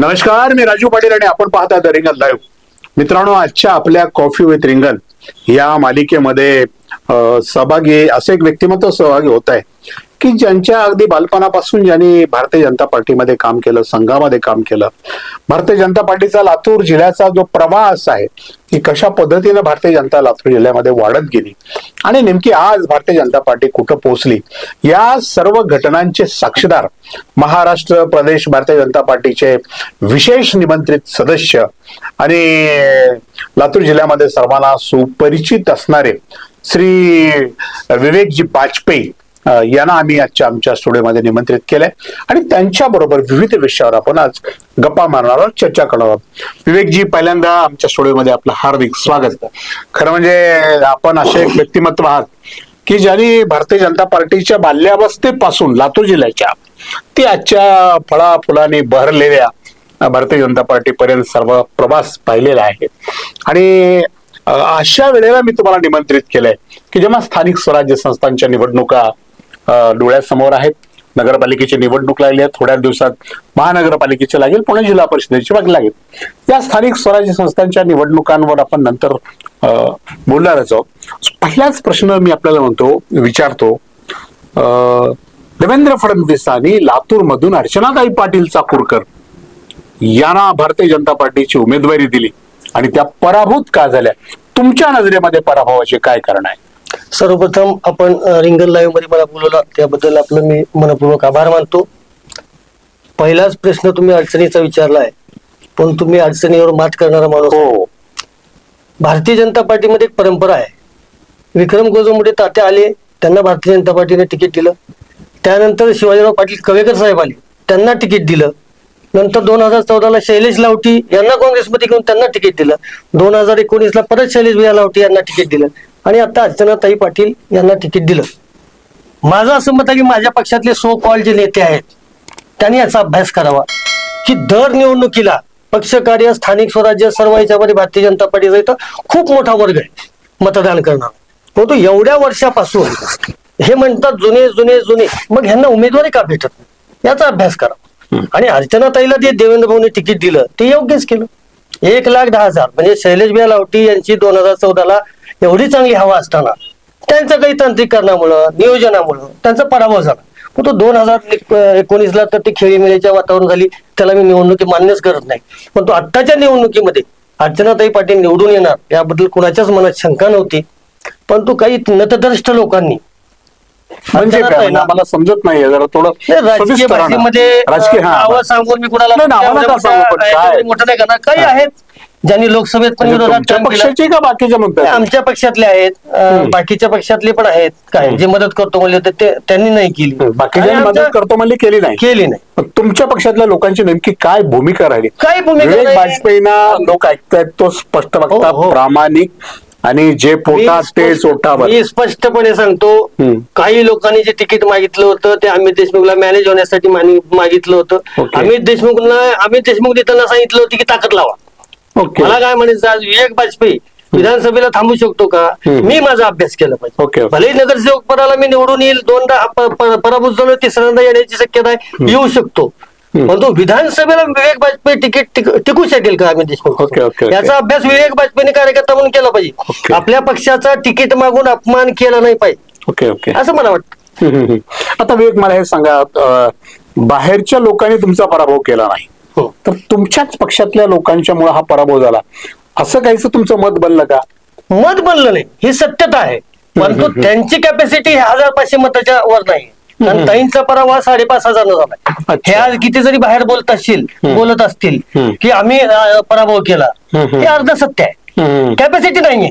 नमस्कार मी राजू पाटील आणि आपण पाहता द रिंगल लाईव्ह मित्रांनो आजच्या आपल्या कॉफी विथ रिंगण या मालिकेमध्ये सहभागी असे एक व्यक्तिमत्व सहभागी होत आहे. की ज्यांच्या अगदी बालपणापासून ज्यांनी भारतीय जनता पार्टीमध्ये काम केलं संघामध्ये काम केलं भारतीय जनता पार्टीचा लातूर जिल्ह्याचा जो प्रवास आहे की कशा पद्धतीनं भारतीय जनता लातूर जिल्ह्यामध्ये वाढत गेली आणि नेमकी आज भारतीय जनता पार्टी कुठं पोहोचली या सर्व घटनांचे साक्षीदार महाराष्ट्र प्रदेश भारतीय जनता पार्टीचे विशेष निमंत्रित सदस्य आणि लातूर जिल्ह्यामध्ये सर्वांना सुपरिचित असणारे श्री विवेकजी वाजपेयी यांना आम्ही आजच्या आमच्या स्टुडिओमध्ये निमंत्रित केलंय. आणि त्यांच्या बरोबर विविध विषयावर आपण आज गप्पा मारणार आहोत चर्चा करणार आहोत. विवेकजी पहिल्यांदा आमच्या स्टुडिओमध्ये आपलं हार्दिक स्वागत. खरं म्हणजे आपण असे एक व्यक्तिमत्व आहात की ज्यांनी भारतीय जनता पार्टीच्या बाल्यावस्थेपासून लातूर जिल्ह्याच्या ते आजच्या फळा फुलांनी बहरलेल्या भारतीय जनता पार्टीपर्यंत सर्व प्रवास पाहिलेला आहे. आणि अशा वेळेला मी तुम्हाला निमंत्रित केलंय की जेव्हा स्थानिक स्वराज्य संस्थांच्या निवडणुका डोळ्यासमोर आहेत. नगरपालिकेची निवडणूक लागली आहे. थोड्या दिवसात महानगरपालिकेची लागेल. पुणे जिल्हा परिषदेची बाकी लागेल. या स्थानिक स्वराज्य संस्थांच्या निवडणुकांवर आपण नंतर बोलणारच आहोत. पहिलाच प्रश्न मी आपल्याला म्हणतो विचारतो देवेंद्र फडणवीसांनी लातूरमधून अर्चनाताई पाटील चाकूरकर यांना भारतीय जनता पार्टीची उमेदवारी दिली आणि त्या पराभूत का झाल्या? तुमच्या नजरेमध्ये पराभवाचे काय कारण आहे? सर्वप्रथम आपण अ, रिंगण लाईव्हमध्ये मला बोलवला. त्याबद्दल आपलं मी मनपूर्वक आभार मानतो. पहिलाच प्रश्न तुम्ही अडचणीचा विचारला आहे पण तुम्ही अडचणीवर मात करणारा माणूस. हो. भारतीय जनता पार्टीमध्ये एक परंपरा आहे. विक्रम गोजमुडे तात्या आले त्यांना भारतीय जनता पार्टीने तिकीट दिलं. त्यानंतर शिवाजीराव पाटील कवेकर साहेब आले त्यांना तिकीट दिलं. नंतर दोन हजार चौदाला शैलेश लावटी यांना काँग्रेसमध्ये घेऊन त्यांना तिकीट दिलं. दोन हजार एकोणीसला परत शैलेश भैया लावटी यांना तिकीट दिलं. आणि आता अर्चनाताई पाटील यांना तिकीट दिलं. माझं असं मत आहे की माझ्या पक्षातले सो कॉल जे नेते आहेत त्यांनी याचा अभ्यास करावा. की दर निवडणुकीला पक्षकार्य स्थानिक स्वराज्य सर्व याच्यामध्ये भारतीय जनता पार्टीचा इथं खूप मोठा वर्ग आहे मतदान करणार. परंतु एवढ्या वर्षापासून हे म्हणतात जुने जुने जुने मग ह्यांना उमेदवारी का भेटत नाही? याचा अभ्यास करा. आणि अर्चनाताईला जे देवेंद्र भाऊने तिकीट दिलं ते योग्यच केलं. एक लाख दहा हजार म्हणजे शैलेश बिया लावटी यांची दोन हजार चौदाला एवढी चांगली हवा असताना त्यांचं काही तांत्रिकरणामुळं नियोजनामुळं त्यांचा पराभव झाला. पण तो दोन हजार एकोणीसला तर ती खेळीमेळीच्या वातावरण झाली त्याला मी निवडणुकी मान्यच करत नाही. पण तो आत्ताच्या निवडणुकीमध्ये अर्चनाताई पाटील निवडून येणार याबद्दल कुणाच्याच मनात शंका नव्हती. परंतु काही नतदर्ष्ट लोकांनी म्हणजे काय म्हणजे आम्हाला समजत नाहीये जरा थोडं राजकीय. भाषेमध्ये राजकीय नावं सांगून मी कुणाला पण काय? मोठं नाही करणार. काही आहेत. ज्यांनी लोकसभेत पण म्हणजे विरोधात तुमच्या काम केलं. पक्षाची का बाकीच्या म्हणतात आमच्या पक्षातले आहेत. अं, बाकीच्या पक्षातले पण आहेत. काय जे मदत करतो म्हणले होते ते त्यांनी नाही केली. बाकीच्या आणि मदत आमच्या- करतो म्हणली केली नाही. केली नाही. पण तुमच्या पक्षातल्या लोकांची नेमकी काय भूमिका राहिली? काय भूमिका विवेक नाही? वाजपेयींना लोक ऐकतायत तो स्पष्ट वक्ता हो, हो. प्रामाणिक. आणि जे मी पोटात ते स्पष्ट- चोटावर मी स्पष्टपणे सांगतो हम्म. काही लोकांनी जे तिकीट मागितलं होतं ते अमित देशमुखला मॅनेज होण्यासाठी मानी- मागितलं होतं. ओके. अमित देशमुखला अमित देशमुख त्यांना सांगितलं होतं की ताकद लावा. ओके मला काय म्हणायचं आज विवेक वाजपेयी विधानसभेला थांबू शकतो का. मी माझा अभ्यास केला पाहिजे ओके. भलेही नगरसेवक पदाला मी निवडून येईल दोनदा पराभूत झालो तिसऱ्यांदा येण्याची शक्यता आहे येऊ शकतो. परंतु विधानसभेला विवेक वाजपेयी तिकीट टिक- शकेल का Amit Deshmukh okay, okay, okay. याचा अभ्यास विवेक वाजपेयीने कार्यकर्ता म्हणून केला. पाहिजे आपल्या पक्षाचा तिकीट मागून अपमान केला नाही पाहिजे ओके ओके असं मला वाटतं. आता विवेक मला हे सांगा बाहेरच्या लोकांनी तुमचा पराभव केला नाही. तर तुमच्याच पक्षातल्या लोकांच्या मुळे हा पराभव झाला. असं काहीच तुमचं मत बनलं का? मत बनलं नाही. ही सत्यता आहे. परंतु त्यांची कॅपॅसिटी हजार पाचशे मताच्या वर नाही. कारण ताईंचा पराभव साडेपाच हजार झाला. हे आज किती जरी बाहेर बोलत असतील बोलत असतील. की आम्ही पराभव केला. हे अर्ध सत्य आहे. कॅपॅसिटी नाहीये.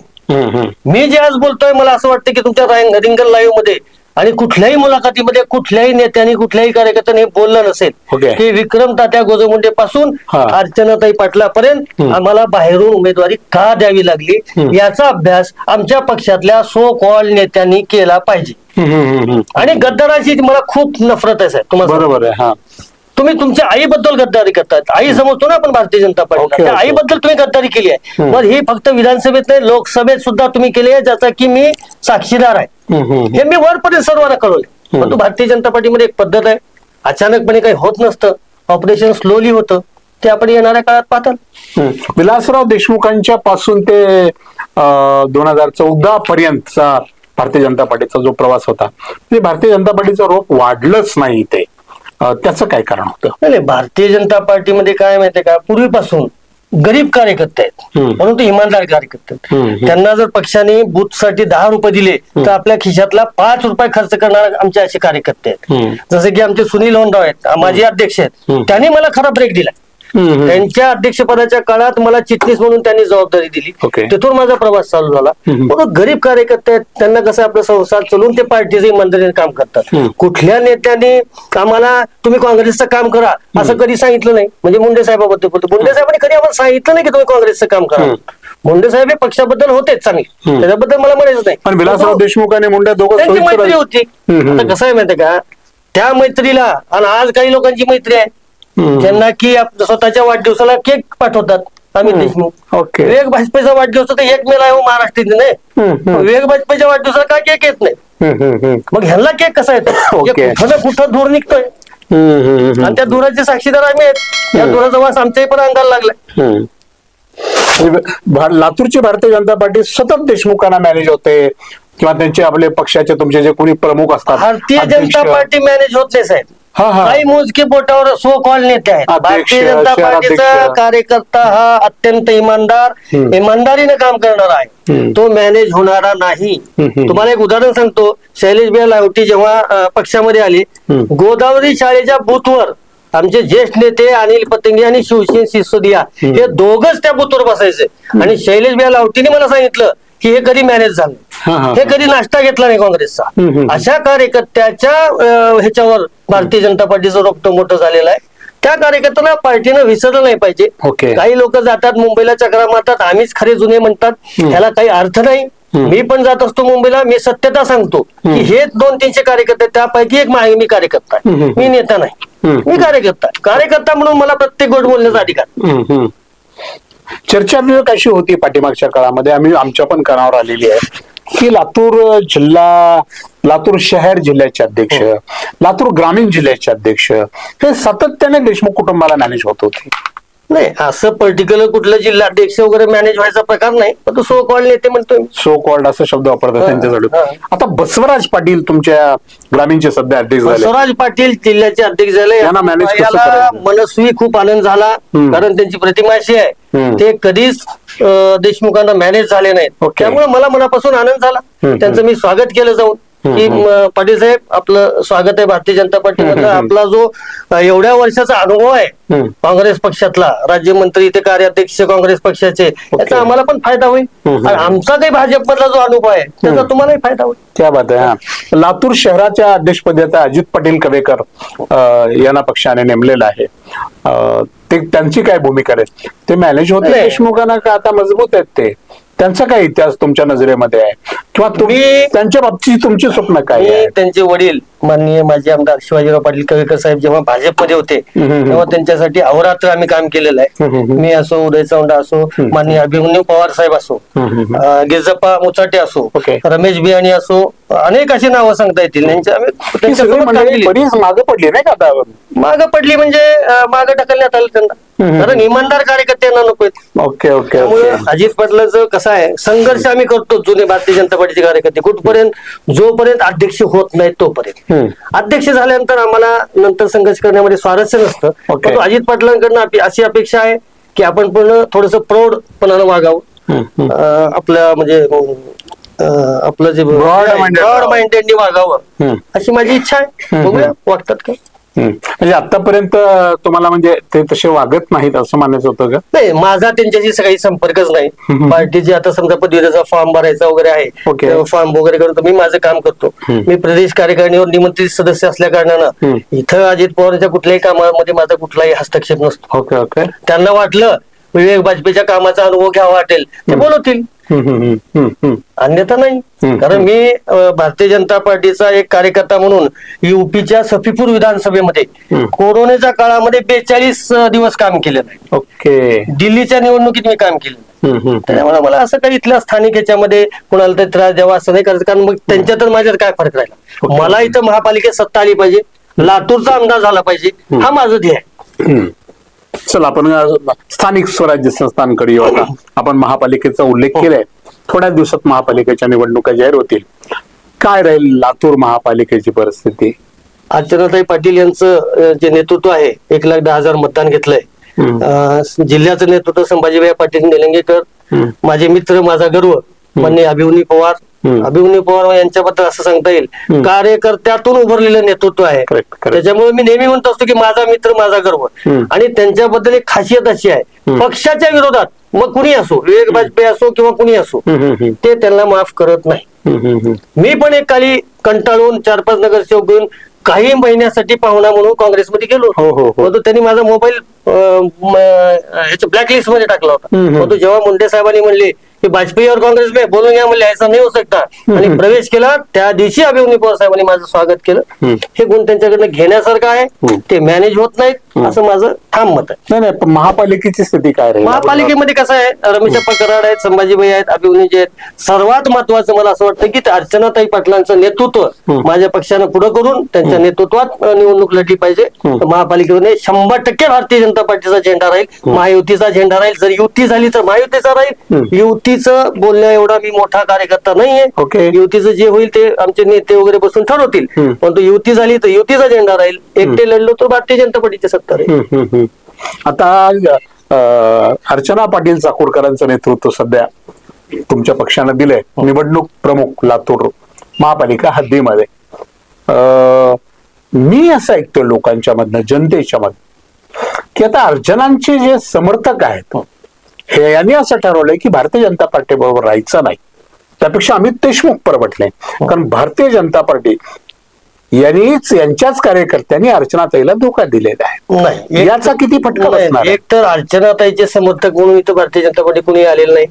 मी जे आज बोलतोय मला असं वाटतं की तुमच्या रांग- रिंगण लाईव्हमध्ये आणि कुठल्याही मुलाखतीमध्ये कुठल्याही नेत्याने कुठल्याही कार्यकर्त्याने बोललं नसेल. की विक्रम तात्या गोजमुंडे पासून हा. अर्चनाताई पाटलापर्यंत आम्हाला बाहेरून उमेदवारी का द्यावी लागली? याचा अभ्यास आमच्या पक्षातल्या सो कॉल नेत्यांनी केला पाहिजे. हम्म, हम्म, हम्म. आणि गद्दाराची मला खूप नफरत आहे साहेब. तुम्हाला बरोबर आहे हा. तुम्ही तुमच्या आईबद्दल गद्दारी करतायत. आई समजतो ना आपण भारतीय जनता पार्टी त्या. आईबद्दल तुम्ही गद्दारी केली आहे. मग ही फक्त विधानसभेत नाही लोकसभेत सुद्धा तुम्ही केली आहे ज्याचा की मी साक्षीदार आहे. हे मी वरपर्यंत सर्वांना कळवले परंतु भारतीय जनता पार्टीमध्ये एक पद्धत आहे. अचानकपणे काही होत नसतं. ऑपरेशन स्लोली होतं. ते आपण येणाऱ्या काळात हम्म. विलासराव देशमुखांच्या पासून ते दोन हजार चौदा पर्यंतचा भारतीय जनता पार्टीचा जो प्रवास होता म्हणजे भारतीय जनता पार्टीचं रोप वाढलंच नाही ते त्याचं काय कारण होतं नाही नाही, भारतीय जनता पार्टीमध्ये काय माहितीये का पूर्वीपासून गरीब कार्यकर्ते आहेत हम्म. परंतु इमानदार कार्यकर्ते आहेत. हम्म. त्यांना जर पक्षाने बूथसाठी दहा रुपये दिले तर आपल्या खिशातला पाच रुपये खर्च करणारे आमचे असे कार्यकर्ते आहेत हम्म. जसे की आमचे सुनील होंडाव आहेत माजी अध्यक्ष आहेत. त्यांनी मला खरा ब्रेक दिला. त्यांच्या अध्यक्षपदाच्या काळात मला चिटणीस म्हणून त्यांनी जबाबदारी दिली. तिथून माझा प्रवास चालू झाला. पण गरीब कार्यकर्ते आहेत त्यांना कसं आपला संसार चालून ते पार्टीचे इमानदारीने काम करतात. कुठल्या नेत्याने आम्हाला तुम्ही काँग्रेसचं काम करा असं कधी सांगितलं नाही म्हणजे मुंडे साहेबाबद्दल बोलतो मुंडे साहेबांनी कधी आम्हाला सांगितलं नाही की तुम्ही काँग्रेसचं काम करा. मुंडे साहेब हे पक्षाबद्दल होतेच चांगले. त्याच्याबद्दल मला म्हणायचं नाही पण विलासराव देशमुख आणि मुंडे दोघं त्यांची सोयीस्कर मैत्री. होती. आता कसं आहे माहितीये का त्या मैत्रीला आणि आज काही लोकांची मैत्री आहे. ज्यांना की आप- स्वतःच्या वाढदिवसाला केक पाठवतात अमित. देशमुख. ओके. विवेक वाजपेयीचा वाढदिवस तर एक मेला आहे हो हम्म, हम्म. विवेक वाजपेयीच्या वाढदिवसाला का केक येत नाही? हम्म, हम्म, हम्म. मग ह्यांना केक कसा येतो? कुठं ना कुठं दूर निघतोय? हम्म, हम्म, हम्म. आणि त्या दुराचे साक्षीदार आम्ही आहेत. त्या दुराचा वास आमच्याही पण अंगाला लागलाय. हम्म. म्हणजे भा- लातूरची भारतीय जनता पार्टी सतत देशमुखांना मॅनेज होते. किंवा त्यांचे आपले पक्षाचे तुमचे जे कोणी प्रमुख असतात भारतीय अध्यक्ष, जनता पार्टी मॅनेज होत नाही साहेब. हा, हा. काही मोजके बोटावर सो कॉल नेते आहेत अध्यक्ष, भारतीय जनता पार्टीचा. कार्यकर्ता हा अत्यंत इमानदार हम्म. इमानदारीने काम करणारा आहे हम्म. तो मॅनेज होणारा नाही हम्म. तुम्हाला एक उदाहरण सांगतो शैलेश बिया लावटी जेव्हा अं, पक्षामध्ये आली हम्म. गोदावरी शाळेच्या बूथवर आमचे ज्येष्ठ नेते अनिल पतंगे आणि शिवसेन सिसोदिया हे दोघच त्या बूथवर बसायचे आणि शैलेश बिया लावटीने मला सांगितलं की हे कधी मॅनेज हा, हा, झालं हे कधी नाश्ता घेतला नाही काँग्रेसचा हम्म, हम्म. अशा कार्यकर्त्याच्या अं, ह्याच्यावर भारतीय जनता पार्टीचं रोपटं मोठं झालेलं आहे. त्या कार्यकर्त्यांना पार्टीनं विसरलं नाही पाहिजे. ओके. काही लोक जातात मुंबईला चक्रा मारतात आम्हीच खरे जुने म्हणतात. ह्याला काही अर्थ नाही. मी पण जात असतो मुंबईला मी सत्यता सांगतो की हे दोन तीनशे कार्यकर्ते त्यापैकी एक मा- कार्यकर्ता. मी नेता नाही. मी कार्यकर्ता. कार्यकर्ता म्हणून मला प्रत्येक गोष्ट बोलण्याचा अधिकार. चर्चा कशी होती पाठीमागच्या काळामध्ये? आम्ही आमच्या पण कानावर आलेली आहे. की लातूर जिल्हा लातूर शहर जिल्ह्याचे अध्यक्ष लातूर ग्रामीण जिल्ह्याचे अध्यक्ष हे सातत्याने देशमुख कुटुंबाला मॅनेज होत होते. नाही असं पर्टिक्युलर कुठलं जिल्हा अध्यक्ष वगैरे मॅनेज व्हायचा प्रकार नाही पण तो सो कॉल नेते म्हणतोय. सो कॉल्ड असा शब्द वापरतात त्यांच्यासाठी. आता बसवराज पाटील तुमच्या ग्रामीणचे सध्या अध्यक्ष झाले स्वराज पाटील जिल्ह्याचे अध्यक्ष झाले यांना manage कसं याला करायचं? मनस्वी खूप आनंद झाला हम्म. कारण त्यांची प्रतिमा अशी आहे हम्म. ते कधीच अं, देशमुखांना मॅनेज झाले नाहीत. त्यामुळे मला मनापासून आनंद झाला हम्म. त्यांचं मी स्वागत केलं जाऊन की पाटील साहेब आपलं स्वागत आहे भारतीय जनता पार्टी. आपला जो एवढ्या वर्षाचा अनुभव आहे. काँग्रेस पक्षातला राज्यमंत्री ते कार्याध्यक्ष काँग्रेस पक्षाचे याचा आम्हाला पण फायदा होईल. आणि आमचा काही भाजपमधला जो अनुभव आहे त्याचा तुम्हालाही फायदा होईल. त्या बात आहे हा. लातूर शहराच्या अध्यक्षपदी आता अजित पटेल कवेकर यांना पक्षाने नेमलेलं आहे. ते त्यांची काय भूमिका आहे ते मॅनेज होते नाही. देशमुखांना का आता मजबूत आहेत ते? त्यांचा काय इतिहास तुमच्या नजरेमध्ये आहे? किंवा तुम्ही त्यांच्या बाबतीत तुमची स्वप्न काय मी त्यांचे वडील माननीय माजी आमदार शिवाजीराव पाटील कवेकर साहेब जेव्हा भाजपमध्ये होते. तेव्हा त्यांच्यासाठी अहोरात्र आम्ही काम केलेलं आहे. मी असो उदय चौंडा असो माननीय अभिमन्यू पवार साहेब असो गिरजप्पा मुचाटे असो. रमेश बियाणी असो अनेक अशी नावं सांगता येतील. बरीच मागे पडली नाही का मागं पडली म्हणजे मागे ढकलण्यात आलं त्यांना. कारण इमानदार कार्यकर्त्यांना नकोत ओके ओके अजित पाटलाचं कसं आहे संघर्ष आम्ही करतो जुने भारतीय जनता पार्टीचे कार्यकर्ते कुठपर्यंत जोपर्यंत अध्यक्ष होत नाहीत तोपर्यंत. अध्यक्ष झाल्यानंतर आम्हाला नंतर संघर्ष करण्यामध्ये स्वारस्य नसतं. परंतु अजित पाटलांकडनं अशी अपेक्षा आहे की आपण पण थोडस प्रौढपणानं वागावं हम्म, हम्म. अं, आपलं म्हणजे आपलं जे ब्रॉड माइंडेडनी वागावं. अशी माझी इच्छा आहे बघूया वागतात का. म्हणजे आतापर्यंत तुम्हाला म्हणजे ते तसे वागत नाहीत असं मानायचं होतं का नाही माझा त्यांच्याशी काही संपर्कच नाही. पार्टीचे आता समजा पदवीचा फॉर्म भरायचा वगैरे आहे. फॉर्म वगैरे करतो मी माझं काम करतो. मी प्रदेश कार्यकारिणीवर निमंत्रित सदस्य असल्या कारणानं. इथं अजित पवारांच्या कुठल्याही कामामध्ये माझा कुठलाही हस्तक्षेप नसतो ओके ओके त्यांना वाटलं विवेक वाजपेयीच्या कामाचा अनुभव घ्यावा वाटेल ते बोलवतील अन्यथा नाही. कारण मी भारतीय जनता पार्टीचा एक कार्यकर्ता म्हणून युपीच्या सफीपूर विधानसभेमध्ये. कोरोनाच्या काळामध्ये बेचाळीस दिवस काम केलेलं आहे ओके. दिल्लीच्या निवडणुकीत मी काम केलं. त्यामुळे मला असं काही इथल्या स्थानिक याच्यामध्ये कुणाला तरी त्रास द्यावा असं नाही करायचं. कारण मग त्यांच्यात माझ्यात काय फरक राहिला. मला इथं महापालिकेत सत्ता आली पाहिजे. लातूरचा आमदार झाला पाहिजे. हा माझं ध्येय आहे. चला आपण स्थानिक स्वराज्य संस्थांकडे येऊ आता. आपण महापालिकेचा उल्लेख केलाय. थोड्या दिवसात महापालिकेच्या निवडणुका जाहीर होतील. काय राहील लातूर महापालिकेची परिस्थिती? अर्चनाताई पाटील यांचं जे नेतृत्व आहे एक लाख दहा हजार मतदान घेतलंय. जिल्ह्याचं नेतृत्व संभाजीभाई पाटील निलंगेकर. माझे मित्र माझा गर्व मान्य अभिमन्यू पवार. अभिमन्यू पवार यांच्याबद्दल असं सांगता येईल. कार्यकर्त्यातून उभरलेलं नेतृत्व आहे. त्याच्यामुळे मी नेहमी म्हणत असतो की माझा मित्र माझा गर्व. आणि त्यांच्याबद्दल एक खासियत अशी आहे. पक्षाच्या विरोधात मग कुणी असो विवेक वाजपेयी असो किंवा कुणी असो ते त्यांना माफ करत नाही. मी पण एक काली कंटाळून चार पाच नगरसेवक घेऊन काही महिन्यासाठी पाहुणा म्हणून काँग्रेसमध्ये गेलो हो, हो, हो. परंतु त्यांनी माझा मोबाईल ब्लॅकलिस्टमध्ये टाकला होता. परंतु जेव्हा मुंडे साहेबांनी म्हणले की वाजपेयी और काँग्रेस में बोलून या म्हणले ऐसा नाही होऊ शकता आणि प्रवेश केला त्या दिवशी अभिमन्यू पवार साहेबांनी माझं स्वागत केलं. हे गुण त्यांच्याकडनं घेण्यासारखं आहे. ते मॅनेज होत नाहीत असं माझं ठाम मत आहे. नाही नाही पण महापालिकेची स्थिती काय राहील? महापालिकेमध्ये कसं आहे रमेश अप्पा कराड आहेत संभाजीभाई आहेत अभिमन्यू जे आहेत सर्वात महत्वाचं मला असं वाटतं की ते अर्चनाताई पाटलांचं नेतृत्व माझ्या पक्षानं पुढे करून त्यांच्या नेतृत्वात अं, निवडणूक लढली पाहिजे. तर महापालिकेमध्ये शंभर टक्के भारतीय जनता पार्टीचा झेंडा राहील महायुतीचा झेंडा राहील. जर युती झाली तर महायुतीचा राहील. युतीचं बोलण्या एवढा मी मोठा कार्यकर्ता नाहीये. ओके. युतीचं जे होईल ते आमचे नेते वगैरे बसून ठरवतील. हम्म. परंतु युती झाली तर युतीचा झेंडा राहील. एकटे लढलो तर भारतीय जनता पार्टीची सत्ता राहील. आता अर्चना पाटील चाकूरकरांचं नेतृत्व सध्या तुमच्या पक्षानं दिलंय. निवडणूक प्रमुख लातूर महापालिका हद्दीमध्ये. अ, मी असं ऐकतोय लोकांच्या मधनं जनतेच्या मधनं की आता अर्चनांचे जे समर्थक आहेत हे यांनी असं ठरवलंय की भारतीय जनता पार्टी बरोबर राहायचं नाही. त्यापेक्षा अमित देशमुख परवडले. कारण भारतीय जनता पार्टी यांनीच यांच्याच कार्यकर्त्यांनी अर्चनाताईला धोका दिलेला आहे. नाही एक- याचा किती फटका बसणार? एक तर अर्चनाताईचे समर्थक म्हणून इथं भारतीय जनता पार्टी कुणी आलेलं नाही.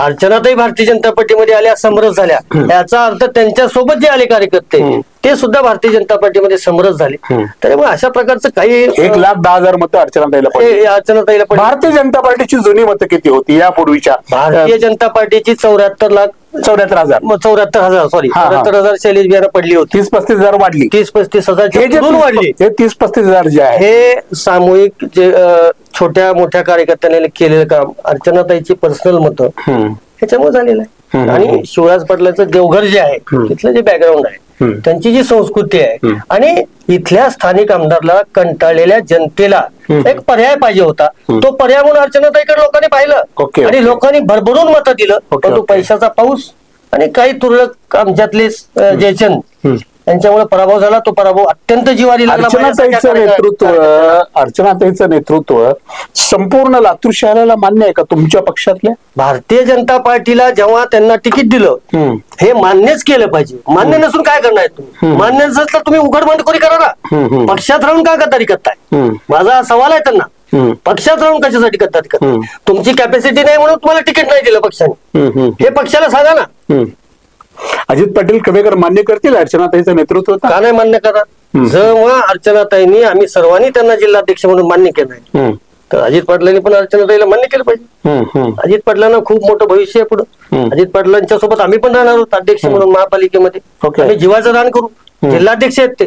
अर्चनाताई भारतीय जनता पार्टीमध्ये आल्या समरस झाल्या. याचा अर्थ त्यांच्यासोबत जे आले कार्यकर्ते ते सुद्धा भारतीय जनता पार्टीमध्ये समरस झाले. हम्म. त्यामुळे अशा प्रकारचं काही एक लाख दहा हजार मतं अर्चनाताईला पडली. हे अर्चनाताईला पण भारतीय जनता पार्टीची जुनी मतं किती होती यापूर्वीच्या? भारतीय जनता पार्टीची चौऱ्याहत्तर लाख चौऱ्याहत्तर हजार चौऱ्याहत्तर हजार सॉरी हा, हा. चौऱ्याहत्तर हजार शैलेश बिहार पडली होती तीस पस्तीस हजार वाढली तीस पस्तीस हजार जे दोन वाढली हे तीस पस्तीस हजार जे आहे हे सामूहिक जे अं, छोट्या मोठ्या कार्यकर्त्यांनी केलेलं काम अर्चनाताईची पर्सनल मतं हम्म. ह्याच्यामुळे झालेलं आहे. आणि शिवराज पाटलाचं देवघर जे आहे तिथलं जे बॅकग्राऊंड आहे. त्यांची जी संस्कृती आहे आणि इथल्या स्थानिक आमदारला कंटाळलेल्या जनतेला एक पर्याय पाहिजे होता. तो पर्याय म्हणून अर्चनाताईकडे लोकांनी पाहिलं. आणि. लोकांनी भरभरून मतं दिलं. परंतु. पैशाचा पाऊस आणि काही तुरळक आमच्यातले जयचंद यांच्यामुळे पराभव झाला तो पराभव अत्यंत जिवारी लागला अर्चनाताईचं नेतृत्व. अर्चनाताईचं नेतृत्व संपूर्ण लातूर शहराला मान्य आहे का तुमच्या पक्षातल्या भारतीय जनता पार्टीला जेव्हा त्यांना तिकीट दिलं. हे मान्यच केलं पाहिजे मान्य नसून काय करणार तुम्ही मान्य नसेल तर तुम्ही उघड बंद करी. ना पक्षात राहून काय गद्दारी करताय. माझा सवाल आहे त्यांना. पक्षात राहून कशासाठी हम्म. तुमची कॅपॅसिटी नाही म्हणून तुम्हाला तिकीट नाही दिलं पक्षाने हे पक्षाला सांगा ना. अजित पाटील कवेकर मान्य करतील अर्चनाताईचं नेतृत्व का नाही मान्य करा जेव्हा अर्चनाताईंनी आम्ही सर्वांनी त्यांना जिल्हाध्यक्ष म्हणून मान्य केलं आहे हम्म, तर अजित पाटलांनी पण अर्चनाताईला मान्य केलं पाहिजे. अजित पाटलांना खूप मोठं भविष्य आहे पुढं. अजित पाटलांच्या सोबत आम्ही पण राहणार आहोत अध्यक्ष म्हणून महापालिकेमध्ये. आम्ही जीवाचं दान करू. जिल्हाध्यक्ष आहेत ते.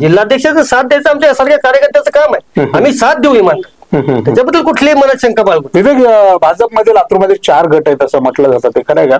जिल्हाध्यक्षाचं साथ द्यायचं आमच्या सारख्या कार्यकर्त्याचं काम आहे. आम्ही साथ देऊ इमान. त्याच्याबद्दल कुठलीही मनात शंका बाळगू विवेक भाजपमध्ये लातूरमध्ये चार गट आहेत असं म्हटलं जातं ते खरं आहे का?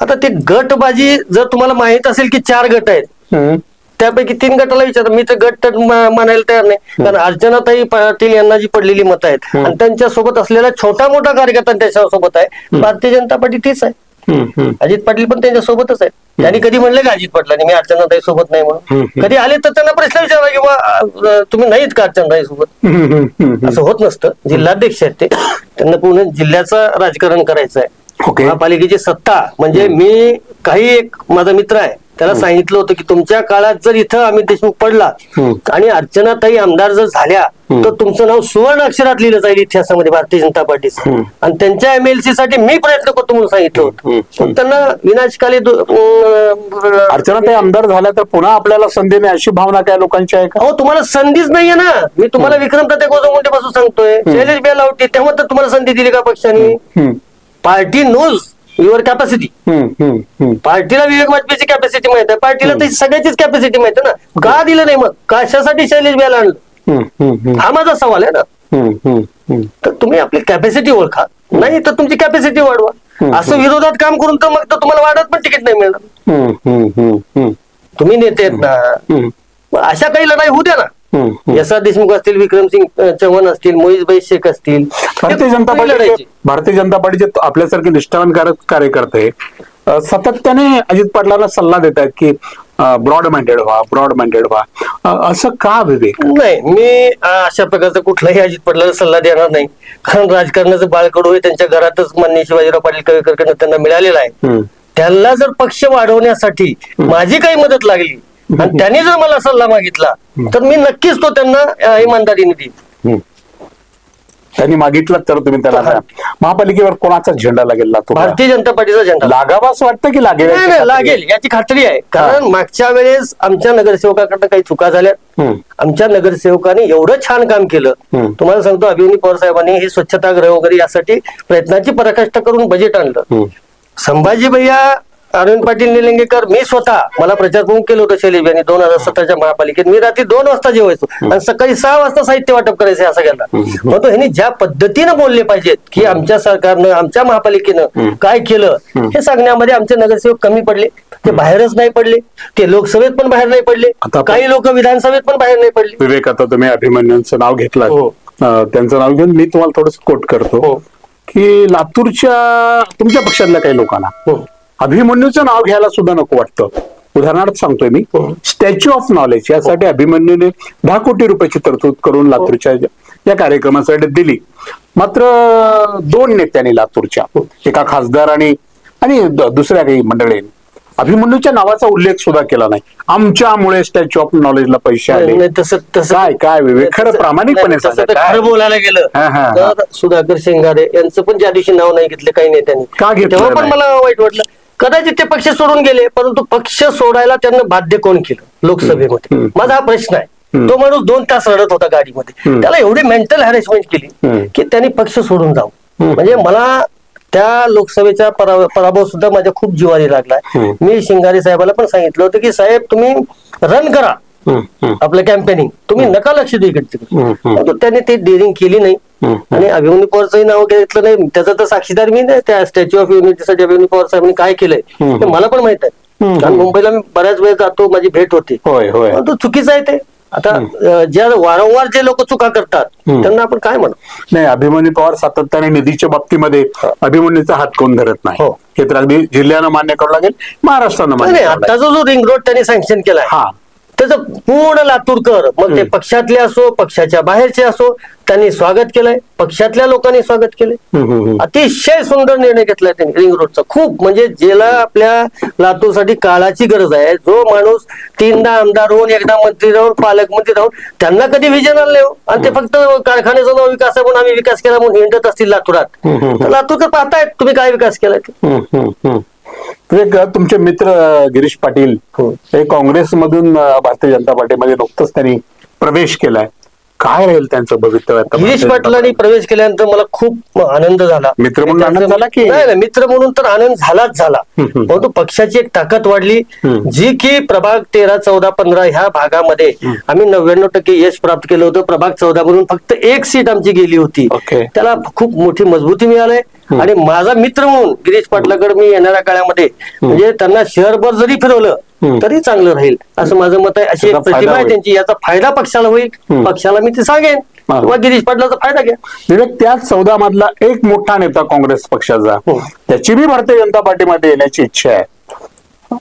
आता ते गटबाजी जर तुम्हाला माहीत असेल की चार गट आहेत हम्म. त्यापैकी तीन गटाला विचार मी तर गट तर म- मानायला तयार नाही. कारण अर्चनाताई पाटील यांना जी पडलेली मतं आहेत आणि त्यांच्यासोबत असलेला छोटा मोठा कार्यकर्ता त्यांच्यासोबत आहे भारतीय जनता पार्टी तीच आहे. हम्म, हम्म. अजित पाटील पण त्यांच्या सोबतच आहेत त्यांनी कधी म्हणले का अजित पाटलांनी मी अर्चनाताई सोबत नाही म्हणून. कधी आले तर त्यांना प्रश्न विचारला किंवा अं, तुम्ही नाहीत का अर्चनाताई सोबत? हम्म, हम्म, हम्म. असं होत नसतं. जिल्हाध्यक्ष आहेत ते. त्यांना पूर्ण जिल्ह्याचं राजकारण करायचं आहे. ओके. महापालिकेची सत्ता म्हणजे मी काही एक माझा मित्र आहे त्याला सांगितलं होतं की तुमच्या काळात जर इथं अमित देशमुख पडला आणि अर्चनाताई आमदार जर झाल्या तर तुमचं नाव सुवर्ण अक्षरात लिहिलं जाईल इतिहासामध्ये भारतीय जनता पार्टीचं. आणि त्यांच्या एमएलसी साठी मी प्रयत्न करतो म्हणून सांगितलं होतं. पण त्यांना विनाशकाली अर्चनाताई आमदार झाल्या तर पुन्हा आपल्याला संधी नाही अशी भावना काय लोकांची आहे का? तुम्हाला संधीच नाहीये ना. मी तुम्हाला विक्रम प्रत्येकपासून सांगतोय. शैलेश बेलावटी तेव्हा तर तुम्हाला संधी दिली का पक्षाने? Party knows your capacity. पार्टीला विवेक वाजपेयीची कॅपॅसिटी माहीत आहे. पार्टीला तर सगळ्याचीच कॅपॅसिटी माहीत आहे ना. का दिलं नाही मग? कशासाठी शैलेश बेला आणलं. हा माझा सवाल आहे ना. तर तुम्ही आपली कॅपॅसिटी ओळखा. नाही तर तुमची कॅपॅसिटी वाढवा. असं विरोधात काम करून तर मग तर तुम्हाला वाढत पण तिकीट नाही मिळणार. तुम्ही नेते आहेत ना. अशा काही लढाई होऊ द्या ना. एस आर देशमुख असतील विक्रमसिंग चव्हाण असतील मोहितभाई शेख असतील भारतीय जनता. पार्टीचे भारतीय जनता पार्टीचे आपल्यासारखे निष्ठावान कार्यकर्ते सातत्याने अजित पाटलांना सल्ला देत आहेत की ब्रॉड माइंडेड व्हा ब्रॉड माइंडेड व्हा. असं का विवेक? नाही मी अशा प्रकारचा कुठलाही अजित पटलाला सल्ला देणार नाही. कारण राजकारणाचं बाळकडू हे त्यांच्या घरातच माननीय शिवाजीराव पाटील कवेकरकडनं त्यांना मिळालेलं आहे. त्यांना जर पक्ष वाढवण्यासाठी माझी काही मदत लागली आणि त्यांनी जर मला सल्ला मागितला तर मी नक्कीच तो त्यांना अं, इमानदारीने देईन. हम्म. त्यांनी मागितलं तर तुम्ही त्याला द्या. महापालिकेवर कोणाचा झेंडा लागेल लातूर भारतीय जनता पार्टीचा झेंडा. लागावा असं वाटतं की लागेल नाही नाही लागेल याची खात्री आहे. कारण मागच्या वेळेस आमच्या नगरसेवकाकडनं काही चुका झाल्या. हम्म. आमच्या नगरसेवकाने एवढं छान काम केलं. तुम्हाला सांगतो अभिमन्यू पवार साहेबांनी हे स्वच्छतागृह वगैरे यासाठी प्रयत्नाची पराकाष्ठा करून बजेट आणलं. हम्म. संभाजी भैया अरविंद पाटील निलंगेकर मी स्वतः मला प्रचार प्रमुख केलं होतं शैलेश यांनी दोन हजार सतराच्या महापालिकेत. मी रात्री दोन वाजता जेवायचो. आणि सकाळी सहा वाजता साहित्य वाटप करायचं आहे सगळ्यांना म्हणतो ह्यांनी ज्या पद्धतीनं बोलले पाहिजेत की आमच्या सरकारनं आमच्या महापालिकेनं काय केलं हे सांगण्यामध्ये आमचे नगरसेवक कमी पडले. ते बाहेरच नाही पडले. ते लोकसभेत पण बाहेर नाही पडले. काही लोक विधानसभेत पण बाहेर नाही पडले. विवेक आता तुम्ही अभिमन्यूंचं नाव घेतलं. हो. त्यांचं नाव घेऊन मी तुम्हाला थोडस कोट करतो. हो. की लातूरच्या तुमच्या पक्षातल्या काही लोकांना हो. अभिमन्यूचं नाव घ्यायला सुद्धा नको वाटतं. उदाहरणार्थ सांगतोय मी. हो. स्टॅच्यू ऑफ नॉलेज यासाठी अभिमन्यूने दहा कोटी रुपयाची तरतूद करून लातूरच्या या कार्यक्रमासाठी दिली. मात्र दोन नेत्यांनी लातूरच्या एका खासदार आणि आणि दुसऱ्या काही मंडळींनी अभिमन्यूच्या नावाचा उल्लेख सुद्धा केला नाही. आमच्यामुळे स्टॅच्यू ऑफ नॉलेजला पैसे आले. तसं तसं काय काय विवेक खरं प्रामाणिकपणे? खरं बोलायला गेलं हा, हा, हा. तर सुधाकर शेंगारे यांचं पण ज्या दिवशी नाव नाही घेतलं काही नेत्यांनी. का घेतलं पण? मला वाईट वाटलं. कदाचित ते पक्ष सोडून गेले परंतु पक्ष सोडायला त्यांना बाध्य कोण केलं लोकसभेमध्ये. माझा हा प्रश्न आहे तो माणूस दोन तास रडत होता गाडीमध्ये. त्याला एवढी मेंटल हॅरेसमेंट केली. की त्यांनी पक्ष सोडून जाऊ. म्हणजे मला त्या लोकसभेचा पराभव सुद्धा माझ्या खूप जिवारी लागलाय. मी शिंगारे साहेबाला पण सांगितलं होतं की साहेब तुम्ही रन करा आपलं कॅम्पेनिंग तुम्ही नका लक्ष इकडे हम्म. परंतु त्यांनी ते डेअरिंग केली नाही. आणि अभिमन्यू पवारचंही नाव घेतलं नाही. त्याचं तर साक्षीदार मी नाही. त्या स्टॅच्यू ऑफ युनिटीसाठी अभिमन्यू पवार साहेबांनी काय केलंय. ते मला पण माहीत आहे. कारण मुंबईला मी बऱ्याच वेळ जातो. माझी भेट होते. होय होय. परंतु चुकीचं आहे ते. आता ज्या वारंवार जे लोक चुका करतात. त्यांना आपण काय म्हणू? नाही अभिमन्यू पवार सातत्याने निधीच्या बाबतीमध्ये अभिमन्यूचा हात कोण धरत नाही? हो. हे तर अगदी जिल्ह्यानं मान्य करावं लागेल महाराष्ट्रानं मान्य. आताचा जो रिंग रोड त्यांनी सँक्शन केलाय. हा. त्याचं पूर्ण लातूरकर मग ते पक्षातले असो पक्षाच्या बाहेरचे असो त्यांनी स्वागत केलंय. पक्षातल्या लोकांनी स्वागत केलंय. अतिशय सुंदर निर्णय घेतलाय त्यांनी रिंग रोडचा खूप म्हणजे ज्याला आपल्या लातूरसाठी काळाची गरज आहे. जो माणूस तीनदा आमदार होऊन एकदा मंत्री राहून पालकमंत्री राहून त्यांना कधी विजन आणले हो. आणि ते फक्त कारखान्याचा नाव विकास आहे म्हणून आम्ही विकास केला म्हणून हिंडत असतील लातूरात. तर लातूरकर पाहतायत तुम्ही काय विकास केलाय विवेक तुमचे मित्र गिरीश पाटील हो. हे काँग्रेसमधून भारतीय जनता पार्टीमध्ये नुकतंच त्यांनी प्रवेश केलाय. काय राहील त्यांचं भवितव्य गिरीश पाटलांनी प्रवेश केल्यानंतर मला खूप आनंद झाला. मित्र म्हणून आनंद झाला की- नाही नाही, मित्र म्हणून तर आनंद झालाच झाला. परंतु पक्षाची एक ताकद वाढली. जी की प्रभाग तेरा चौदा पंधरा ह्या भागामध्ये आम्ही नव्याण्णव टक्के यश प्राप्त केलं होतं. प्रभाग चौदा मधून फक्त एक सीट आमची गेली होती. त्याला खूप मोठी मजबूती मिळाली. आणि माझा मित्र म्हणून गिरीश पाटलाकडे मी येणाऱ्या काळामध्ये म्हणजे त्यांना शहरभर जरी फिरवलं. तरी चांगलं राहील असं माझं मत आहे अशी एक प्रतिभा आहे. त्यांची याचा फायदा पक्षाला होईल. पक्षाला मी ते सांगेन. किंवा गिरीश पाटलाचा फायदा घ्या विवेक त्याच चौदा मधला एक मोठा नेता काँग्रेस पक्षाचा हो. त्याची बी भारतीय जनता पार्टीमध्ये येण्याची इच्छा आहे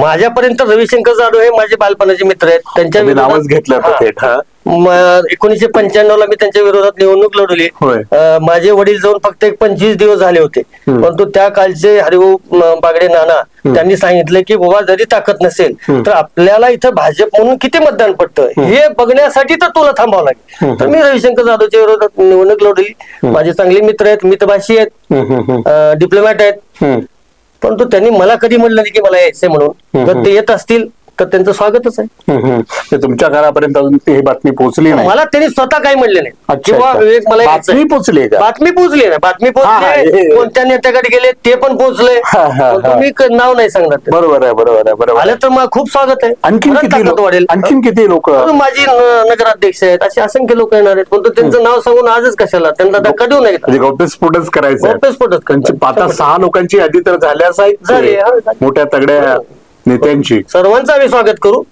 माझ्यापर्यंत रविशंकर जाधव हे माझे बालपणाचे मित्र आहेत. त्यांच्या तुम्ही नावच विरोधात- घेतलं होतं हा. थेट हा. म- एकोणीसशे पंच्याण्णव ला मी त्यांच्या विरोधात निवडणूक लढवली. होय. अं, माझे वडील जाऊन फक्त एक पंचवीस दिवस झाले होते. हम्म. परंतु त्या कालचे हरिभाऊ म, बागडे नाना त्यांनी सांगितलं की बाबा जरी ताकद नसेल तर आपल्याला इथं भाजप म्हणून किती मतदान पडतं? हे बघण्यासाठी तर तुला थांबावं लागेल. तर मी रविशंकर जाधवच्या विरोधात निवडणूक लढवली. माझे चांगले मित्र आहेत मितभाषी आहेत हम्म, हम्म, हम्म. डिप्लोमॅट आहेत. हम्म. परंतु त्यांनी मला कधी म्हणलं नाही की मला यायचंय म्हणून. जर ते येत असतील तर त्यांचं स्वागतच आहे. ते तुमच्या घरापर्यंत अजून ती ही बातमी पोहोचली नाही. मला त्यांनी स्वतः काही म्हणले नाही. अच्छा, किंवा अच्छा. विवेक मला आहे. बातमी पोचली का? बातमी पोहोचली ना बातमी हा, हा, हे- पोहोचली कोणत्या नेत्याकडे गेले ते पण पोहोचले. हा, हा, पण हा. तुम्ही क- नाव नाही सांगणार ते. बरोबर आहे बरोबर आहे बरोबर आलं आहे. तर मग खूप स्वागत आहे. आणखीन परत किती ताकद लोक? वाढेल. आणखीन किती लोक? अजून माझी न- नगराध्यक्ष आहेत. असे असंख्य लोक येणार आहेत. पण तो त्यांचं नाव सांगून आजच कशाला? त्यांना धक्का देऊ नये म्हणजे गौप्यस्फोटच करायचा आहे. त्यांची पाच सहा लोकांची यादी तर झाल्याच आहेत. झाली, हा, झाली. मोठ्या तगड्या नेत्यांची. सर्वांचा आम्ही स्वागत करू.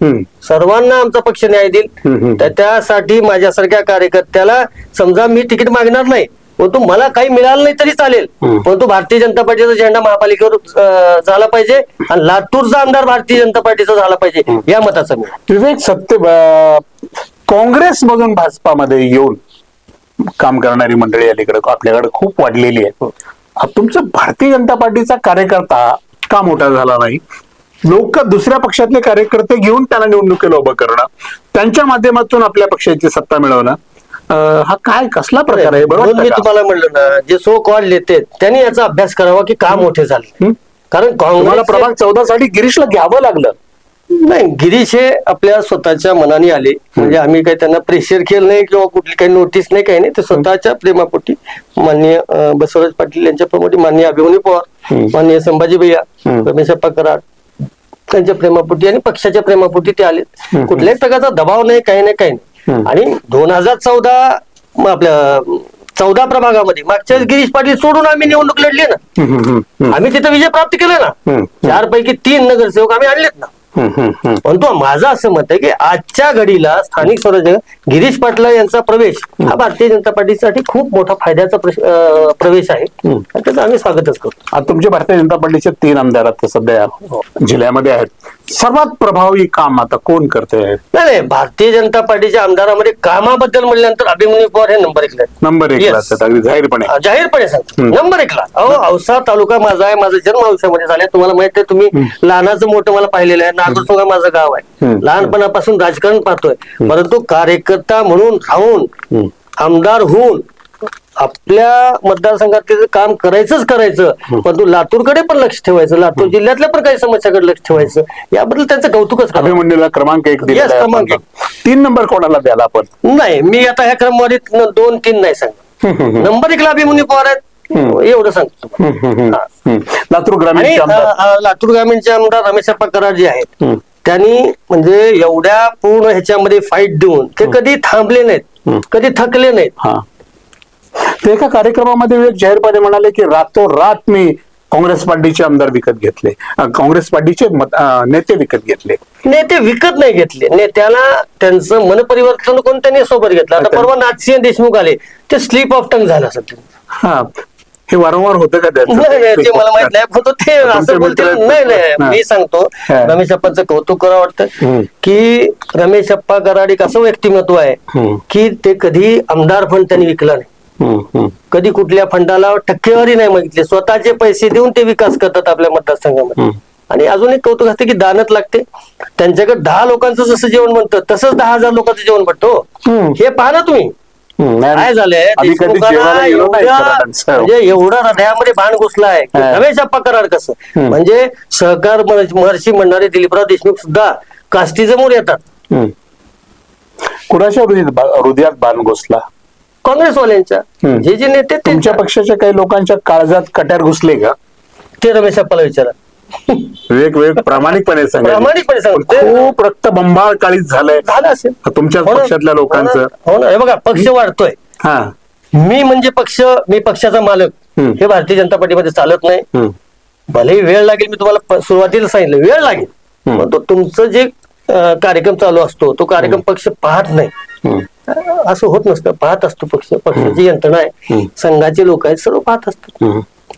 सर्वांना आमचा पक्ष न्याय. देईल. तर त्यासाठी माझ्यासारख्या कार्यकर्त्याला समजा मी तिकीट मागणार नाही परंतु मला काही मिळालं नाही तरी चालेल. परंतु भारतीय जनता पार्टीचा झेंडा महापालिकेवर झाला पाहिजे आणि लातूरचा आमदार भारतीय जनता पार्टीचा झाला पाहिजे या मताचा मी. विवेक सत्य काँग्रेस मधून भाजपामध्ये येऊन काम करणारी मंडळी अलीकडे आपल्याकडे खूप वाढलेली आहे अब तुमचं भारतीय जनता पार्टीचा कार्यकर्ता का मोठा झाला नाही? लोक दुसऱ्या पक्षातले कार्यकर्ते घेऊन त्यांना निवडणुकीला उभं करणं त्यांच्या माध्यमातून आपल्या पक्षाची सत्ता मिळवणं हा काय कसला प्रकार आहे? म्हणून बरोबर मी तुम्हाला म्हणलं ना जे सो कॉल लेते त्यांनी याचा अभ्यास करावा की का मोठे झाले? कारण काँग्रेस प्रभाग चौदा साठी गिरीशला घ्यावं लागलं. नाही गिरीश हे आपल्या स्वतःच्या मनाने आले. म्हणजे आम्ही काही त्यांना प्रेशर केलं नाही किंवा कुठली काही नोटीस नाही काही नाही. ते स्वतःच्या प्रेमापोटी माननीय बसवराज पाटील यांच्या प्रमोटी माननीय अभिमन्यू पवार माननीय संभाजी भैया. रमेश अप्पा कराड त्यांच्या प्रेमापोटी आणि पक्षाच्या प्रेमापोटी ते आले कुठल्याही प्रकारचा दबाव नाही काही नाही काही नाही. आणि दोन हजार चौदा आपल्या चौदा प्रभागामध्ये मागच्या गिरीश पाटील सोडून आम्ही निवडणूक लढली ना. आम्ही तिथे विजय प्राप्त केला ना. चार पैकी तीन नगरसेवक आम्ही आणलेत ना. हम्म. परंतु माझं असं मत आहे की आजच्या घडीला स्थानिक स्वराज्य गिरीश पाटला यांचा प्रवेश हा भारतीय जनता पार्टीसाठी खूप मोठा फायद्याचा प्रवेश आहे. त्याचं आम्ही स्वागतच करतो. आता तुमचे भारतीय जनता पार्टीचे तीन आमदार आता सध्या जिल्ह्यामध्ये आहेत. सर्वात प्रभावी काम आता कोण करते? नाही नाही भारतीय जनता पार्टीच्या आमदारामध्ये कामाबद्दल म्हणल्यानंतर अभिमन्यू पवार हे नंबर एकला आहेत. नंबर एक Yes. लागतात अगदी जाहीरपणे. जाहीरपणे सांगतो नंबर एकला अहो औसा तालुका माझा आहे माझा जन्म औसामध्ये झालाय. तुम्हाला माहीत आहे तुम्ही लहानाचं मोठं मला पाहिलेलं आहे. नागरसोगा माझं गाव आहे. हम्म. लहानपणापासून राजकारण पाहतोय. परंतु कार्यकर्ता म्हणून राहून आमदार होऊन आपल्या मतदारसंघात काम करायचंच करायचं परंतु लातूरकडे पण लक्ष ठेवायचं लातूर जिल्ह्यातल्या पण काही समस्याकडे लक्ष ठेवायचं याबद्दल त्यांचं कौतुकच अभिमन्यूला क्रमांक एक दिलेला Yes, आहे क्रमांक आपण. तीन नंबर कोणाला द्याला आपण? नाही मी आता ह्या क्रमवारीत न- दोन तीन नाही सांगतो नंबर एकला अभिमन्यू पवार आहेत एवढं सांगतो तुम्हाला. हम्म, हा. लातूर आणि अ, अ, लातूर ग्रामीणचे आमदार रमेश अप्पा कराड जे आहेत त्यांनी म्हणजे एवढ्या पूर्ण ह्याच्यामध्ये फाईट देऊन ते कधी थांबले नाहीत कधी थकले नाहीत. हा. ते एका कार्यक्रमामध्ये विवेक जाहीरपणे म्हणाले की रातोरात मी काँग्रेस पार्टीचे आमदार विकत घेतले. काँग्रेस पार्टीचे नेते विकत घेतले. नेते विकत नाही घेतले. नेत्याला त्यांचं मन परिवर्तन करून त्यांनी सोबत घेतलं? आता परवा नाथसिंह देशमुख आले. ते स्लिप ऑफ टंग झालं हा. हे वारंवार होतं का ते मला माहीत नाही. पण तो असं मित्र- नाही नाही. मी सांगतो. रमेश अप्पांचं कौतुक करावं वाटतं. की रमेश अप्पा कराड एक असं व्यक्तिमत्व आहे. की ते कधी आमदार फंड त्यांनी विकला नाही. कधी कुठल्या फंडाला टक्केवारी नाही मागितली. स्वतःचे पैसे देऊन ते विकास करतात आपल्या मतदारसंघामध्ये. आणि अजून एक कौतुक असते की दानत लागते. त्यांच्याकडे दहा लोकांचं जसं जेवण बनतं तसंच दहा हजार लोकांचं जेवण बनतो हम्म. हे पहा ना तुम्ही. काय झालंय. म्हणजे एवढं हृदयामध्ये बाण घुसलाय. हा. रमेश अप्पा कराड कसं. म्हणजे सहकार मह- महर्षी म्हणणारे दिलीपराव देशमुख सुद्धा काष्टी समोर येतात. कुणाच्या हृदयात हृदयात बाण घुसला? काँग्रेसवाल्यांच्या. हम्म. जे जे नेते तुमच्या पक्षाच्या काही लोकांच्या काळजात कट्यार घुसले का? ते रमेश अप्पाला विचारा. विवेक प्रामाणिकपणे सांगा. प्रामाणिकपणे सांगतो. खूप रक्त बंबाळ काळीच झालंय. झालं असेल. तुमच्याच हो? पक्षातल्या लोकांचं हो ना? हो हे बघा पक्ष वाढतोय. हा. मी म्हणजे पक्ष मी पक्षाचा मालक. हे भारतीय जनता पार्टीमध्ये चालत नाही. भलेही वेळ लागेल मी तुम्हाला सुरुवातीला सांगितलं. वेळ लागेल. तो तुमचं जे कार्यक्रम चालू असतो तो कार्यक्रम पक्ष पाहत नाही. असं होत नसतं. पाहत असतो पक्ष पक्षाची यंत्रणा आहे. संघाचे लोक आहेत सर्व पाहत असतात.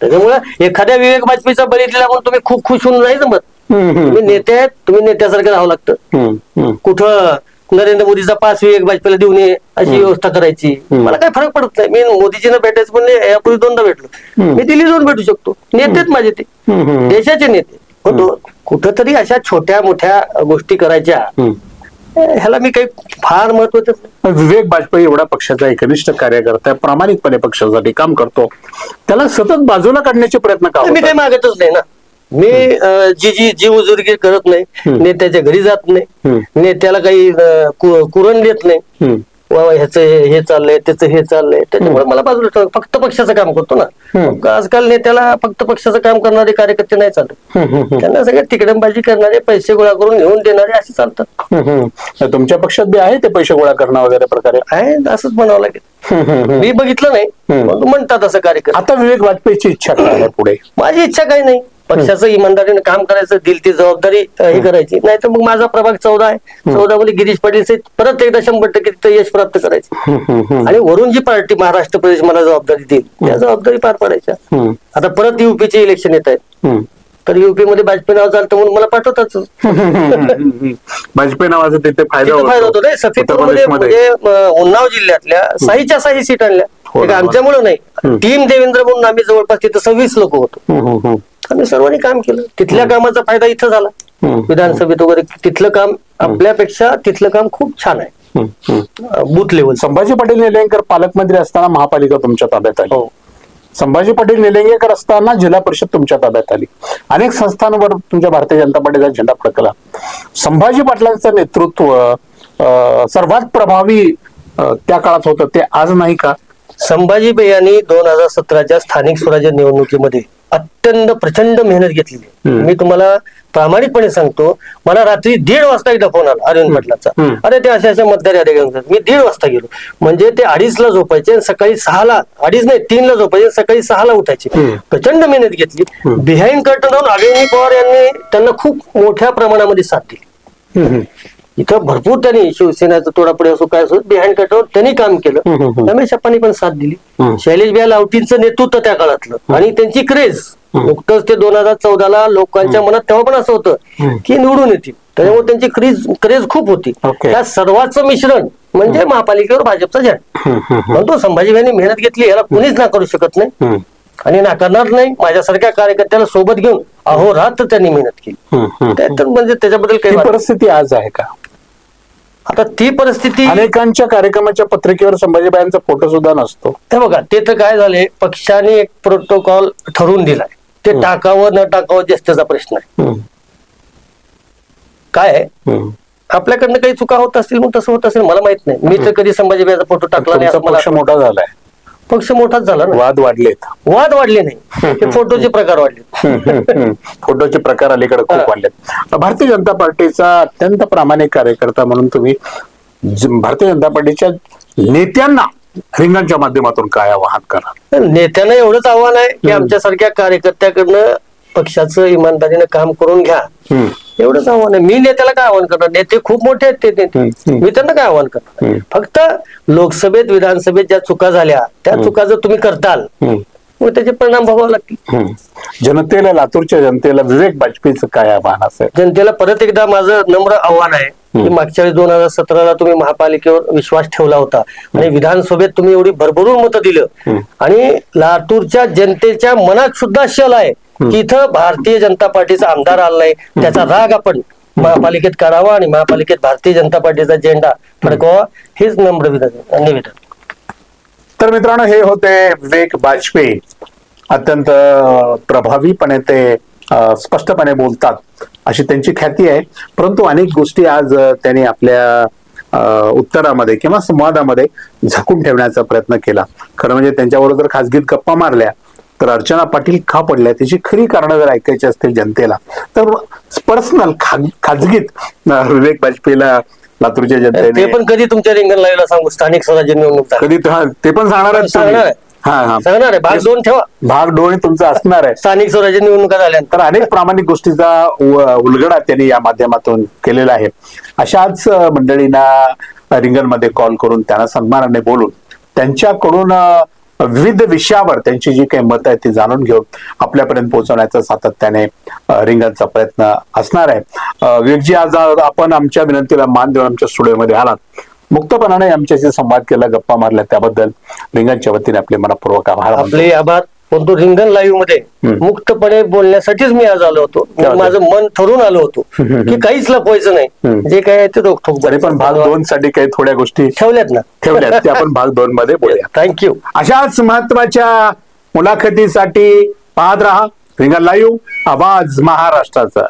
त्याच्यामुळे एखाद्या विवेक वाजपेयीचा बळी दिला म्हणून तुम्ही खूप खुश होऊन नाही जमत. तुम्ही नेते आहेत तुम्ही नेत्यासारखं राहावं लागतं. कुठं नरेंद्र मोदीचा पाच विवेक वाजपेयीला देऊन ये अशी व्यवस्था करायची. मला काही फरक पडत नाही. मी मोदीजींना भेटायचं म्हणले यापूर्वी दोनदा भेटलो. मी दिल्ली जाऊन भेटू शकतो. नेतेच माझे ते. देशाचे नेते. होतो. कुठंतरी अशा छोट्या मोठ्या गोष्टी करायच्या. ह्याला मी काही फार महत्वाचं विवेक वाजपेयी एवढा पक्षाचा एकनिष्ठ कार्यकर्ता प्रामाणिकपणे पक्षासाठी काम करतो त्याला सतत बाजूला काढण्याचे प्रयत्न का मी? काही मागतच नाही ना मी जी जी जी उजुर्गी करत नाही. नेत्याच्या घरी जात नाही. नेत्याला काही कुरण देत नाही. वा वा, ह्याचं हे हे चाललंय त्याचं हे चाललंय त्याच्यामुळे मला बाजूला ठेवा. फक्त पक्षाचं काम करतो ना हम्म. आजकाल नेत्याला फक्त पक्षाचं काम करणारे कार्यकर्ते नाही चालत हम्म, हम्म, त्यांना सगळे तिकडंबाजी करणारे पैसे गोळा करून घेऊन देणारे असे चालतात हम्म, हम्म. तर तुमच्या पक्षात बी आहे ते पैसे गोळा करणं वगैरे प्रकारे आहे असंच म्हणावं लागेल हम्म, हम्म, हम्म. मी बघितलं नाही हम्म. पण म्हणतात असं कार्यकर्ते आता विवेक वाजपेयीची इच्छा काय आहे पुढे माझी इच्छा काही नाही पक्षाचं इमानदारीने काम करायचं दिल ती जबाबदारी हे करायची. नाही तर मग माझा प्रभाग चौदा आहे. चौदा मध्ये गिरीश पाटील परत एकदा शंभर टक्के तिथं यश प्राप्त करायचं. आणि वरून जी पार्टी महाराष्ट्र प्रदेश मला जबाबदारी देईल त्या जबाबदारी पार पाडायच्या. आता परत युपीचे इलेक्शन येत आहेत. तर युपी मध्ये वाजपेयी नाव चालतं म्हणून मला पाठवताच वाजपेयी नावाचा तिथे फायदा होतो. नाही प्रदेशमध्ये. म्हणजे उन्नाव जिल्ह्यातल्या साईच्या साई सीट आणल्या. हो ना. आमच्यामुळे. नाही. टीम देवेंद्र म्हणून आम्ही जवळपास तिथं सव्वीस लोक होतो. आम्ही सर्वांनी काम केलं. तिथल्या कामाचा फायदा इथं झाला. विधानसभेत वगैरे तिथलं काम आपल्यापेक्षा तिथलं काम खूप छान आहे. Booth level. संभाजी पाटील निलंगेकर पालकमंत्री असताना महापालिका तुमच्या ताब्यात आली. हो. संभाजी पाटील निलंगेकर असताना जिल्हा परिषद तुमच्या ताब्यात आली. अनेक संस्थांवर तुमच्या भारतीय जनता पार्टीचा झेंडा फडकला. संभाजी पाटलांचं नेतृत्व सर्वात प्रभावी त्या काळात होतं. ते आज नाही का? संभाजी यांनी दोन हजार सतराच्या स्थानिक स्वराज्य निवडणुकीमध्ये अत्यंत प्रचंड मेहनत घेतलेली आहे. मी तुम्हाला प्रामाणिकपणे सांगतो मला रात्री दीड वाजता एकदा फोन आला अरविंद पाटलाचा. अरे ते अशा अशा मतदार याद्या घेऊन मी दीड वाजता गेलो. म्हणजे ते अडीचला झोपायचे आणि सकाळी सहाला अडीच नाही तीनला झोपायचे आणि सकाळी सहाला उठायचे. प्रचंड मेहनत घेतली. बिहाइंड कर्टन राहून अरविंद पवार यांनी त्यांना खूप मोठ्या प्रमाणामध्ये साथ दिली. हम्म, हम्म. इथं भरपूर त्यांनी शिवसेनेचं तोडापुढे असो काय असो बिहाइंड कटवर त्यांनी काम केलं. रमेश अप्पांनी पण साथ दिली. शैलेश बिया लावटींचं नेतृत्व त्या काळातलं. आणि त्यांची क्रेज नुकतंच ते दोन हजार चौदाला लोकांच्या मनात तेव्हा पण असं होतं की निवडून येतील. त्याच्यामुळे त्यांची क्रेज क्रेज खूप होती. त्या सर्वांचं मिश्रण म्हणजे महापालिकेवर भाजपचा झेंडा. म्हणतो संभाजीभाईंनी मेहनत घेतली याला कोणीच नाकारू शकत नाही. आणि नाकारणार नाही माझ्यासारख्या कार्यकर्त्याला सोबत घेऊन अहोरात्र त्यांनी मेहनत केली. म्हणजे त्याच्याबद्दल काही परिस्थिती आज आहे का? आता ती परिस्थिती अनेकांच्या कार्यक्रमाच्या पत्रिकेवर संभाजीबाईंचा फोटो सुद्धा नसतो. हे बघा ते तर काय झाले पक्षाने एक प्रोटोकॉल ठरवून दिलाय. ते टाकावं न टाकावं जास्तचा प्रश्न आहे. काय. आपल्याकडनं काही चुका होत असतील मग तसं होत असेल मला माहीत नाही. मी तर कधी संभाजीबाईचा फोटो टाकला नाही मोठा झालाय. पक्ष मोठाच झाला ना. वाद वाढलेत. वाद वाढले नाही. ते फोटोचे प्रकार वाढले फोटोचे प्रकार अलीकडे खूप वाढलेत. भारतीय जनता पार्टीचा अत्यंत प्रामाणिक कार्यकर्ता म्हणून तुम्ही भारतीय जनता पार्टीच्या नेत्यांना रिंगांच्या माध्यमातून काय आवाहन करा नेत्यांना एवढंच आव्हान आहे की आमच्यासारख्या कार्यकर्त्याकडनं पक्षाचं इमानदारीनं काम करून घ्या. एवढंच आव्हान आहे. मी नेत्याला काय आव्हान करणार? नेते खूप मोठे आहेत ते नेते. मी त्यांना काय आव्हान करणार. फक्त लोकसभेत विधानसभेत ज्या चुका झाल्या त्या चुका जर तुम्ही करताल मग त्याचे परिणाम भोगावे लागतील. जनतेला लातूरच्या जनतेला विवेक वाजपेयीचं काय आव्हान असेल? जनतेला परत एकदा माझं नम्र आव्हान आहे की मागच्या वेळी दोन हजार सतराला तुम्ही महापालिकेवर विश्वास ठेवला होता. आणि विधानसभेत तुम्ही एवढी भरभरून मतं दिलं. आणि लातूरच्या जनतेच्या मनात सुद्धा शल आहे. की इथं भारतीय जनता पार्टीचा आमदार आला नाही त्याचा राग आपण महापालिकेत काढावा आणि महापालिकेत भारतीय जनता पार्टीचा झेंडा. फडकवा हेच नम्र विधान निवेदन तर मित्रांनो हे होते विवेक वाजपेयी अत्यंत प्रभावीपणे ते स्पष्टपणे बोलतात अशी त्यांची ख्याती आहे. परंतु अनेक गोष्टी आज त्यांनी आपल्या उत्तरामध्ये किंवा संवादामध्ये झाकून ठेवण्याचा प्रयत्न केला. खरं म्हणजे त्यांच्याबरोबर खासगीत गप्पा मारल्या तर अर्चना पाटील का पडल्या त्याची खरी कारणं जर ऐकायची असतील जनतेला तर पर्सनल खाजगीत विवेक वाजपेयीला लातूरच्या ते जनतेने पण कधी तुमच्या रिंगण लाईव्हला सांगू? स्थानिक स्वराज्य निवडणूक. कधी ते पण सांगणार. सांगणार आहे. हा हा. सांगणार आहे. भाग दोन ठेवा. भाग दोन तुमचा असणार आहे. स्थानिक स्वराज्य निवडणुका झाल्यानंतर तर अनेक प्रामाणिक गोष्टीचा उलगडा त्यांनी या माध्यमातून केलेला आहे. अशाच मंडळींना रिंगणमध्ये कॉल करून त्यांना सन्मानाने बोलून त्यांच्याकडून विविध विषयावर त्यांची जी काही मतं आहेत ती जाणून घेऊन आपल्यापर्यंत पोहोचवण्याचा सातत्याने रिंगणचा प्रयत्न असणार आहे. अ, विवेकजी आज आपण आमच्या विनंतीला मान देऊन आमच्या स्टुडिओमध्ये आलात. मुक्तपणाने आमच्याशी संवाद केला गप्पा मारल्या त्याबद्दल रिंगणच्या वतीने आपले मनपूर्वक आभार आपले आभार. परंतु रिंगण लाईव्हमध्ये. मुक्तपणे बोलण्यासाठीच मी आज आलो होतो. मी चालेल. माझं मन ठरून आलो होतो की काहीच लपवायचं नाही. जे काय आहे ते रोखोक पण भाग दोन साठी काही थोड्या गोष्टी ठेवल्यात ना. ठेवल्यात. त्या आपण भाग दोन मध्ये बोलूया. थँक्यू अशाच महत्त्वाच्या मुलाखतीसाठी पाहत राहा. रिंगण लाईव्ह आवाज महाराष्ट्राचा.